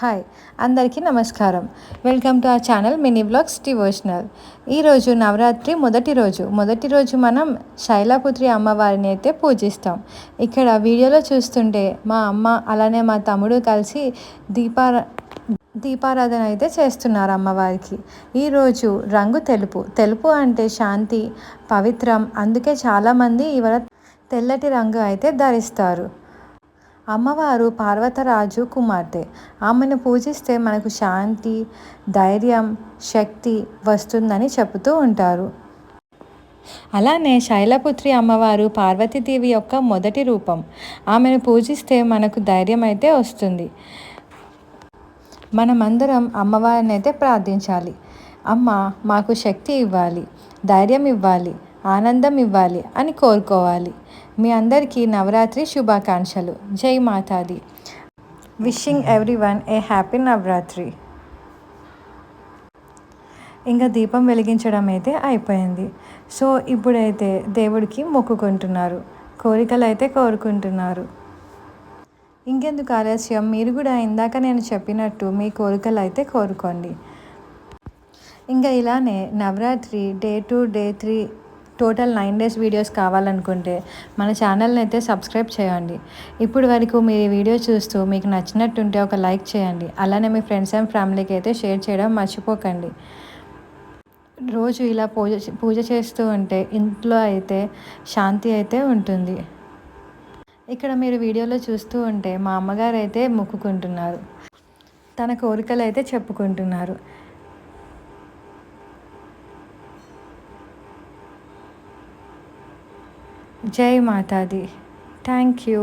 Hi అందరికీ నమస్కారం. Welcome to our channel mini blogs devotional. ఈరోజు నవరాత్రి మొదటి రోజు. మొదటి రోజు మనం శైలాపుత్రి అమ్మవారిని అయితే పూజిస్తాం. ఇక్కడ వీడియోలో చూస్తుంటే మా అమ్మ అలానే మా తమ్ముడు కలిసి దీపార దీపారాధన అయితే చేస్తున్నారు అమ్మవారికి. ఈరోజు రంగు తెలుపు. తెలుపు అంటే శాంతి పవిత్రం. అందుకే చాలామంది ఇవాళ తెల్లటి రంగు అయితే ధరిస్తారు. అమ్మవారు పార్వతరాజు కుమార్తె. ఆమెను పూజిస్తే మనకు శాంతి ధైర్యం శక్తి వస్తుందని చెబుతూ ఉంటారు. అలానే శైలపుత్రి అమ్మవారు పార్వతీదేవి యొక్క మొదటి రూపం. ఆమెను పూజిస్తే మనకు ధైర్యం అయితే వస్తుంది. మనమందరం అమ్మవారిని అయితే ప్రార్థించాలి. అమ్మ మాకు శక్తి ఇవ్వాలి ధైర్యం ఇవ్వాలి ఆనందం ఇవ్వాలి అని కోరుకోవాలి. మీ అందరికీ నవరాత్రి శుభాకాంక్షలు. జై మాతాది. Wishing everyone a happy Navratri. ఇంకా దీపం వెలిగించడం అయితే అయిపోయింది. సో ఇప్పుడైతే దేవుడికి మొక్కుకుంటున్నారు. కోరికలు అయితే కోరుకుంటున్నారు. ఇంకెందుకు ఆలస్యం? మీరు కూడా ఇందాక నేను చెప్పినట్టు మీ కోరికలు అయితే కోరుకోండి. ఇంకా ఇలానే Navratri day two day three total nine days videos కావాలనుకుంటే మన ఛానల్ని అయితే సబ్స్క్రైబ్ చేయండి. ఇప్పుడు వరకు మీరు ఈ వీడియో చూస్తూ మీకు నచ్చినట్టుంటే ఒక లైక్ చేయండి. అలానే మీ ఫ్రెండ్స్ అండ్ ఫ్యామిలీకి అయితే షేర్ చేయడం మర్చిపోకండి. రోజు ఇలా పూజ పూజ చేస్తూ ఉంటే ఇంట్లో అయితే శాంతి అయితే ఉంటుంది. ఇక్కడ మీరు వీడియోలో చూస్తూ ఉంటే మా అమ్మగారు అయితే మొక్కుకుంటున్నారు. తన కోరికలు అయితే చెప్పుకుంటున్నారు. జై మాతాది థ్యాంక్ యూ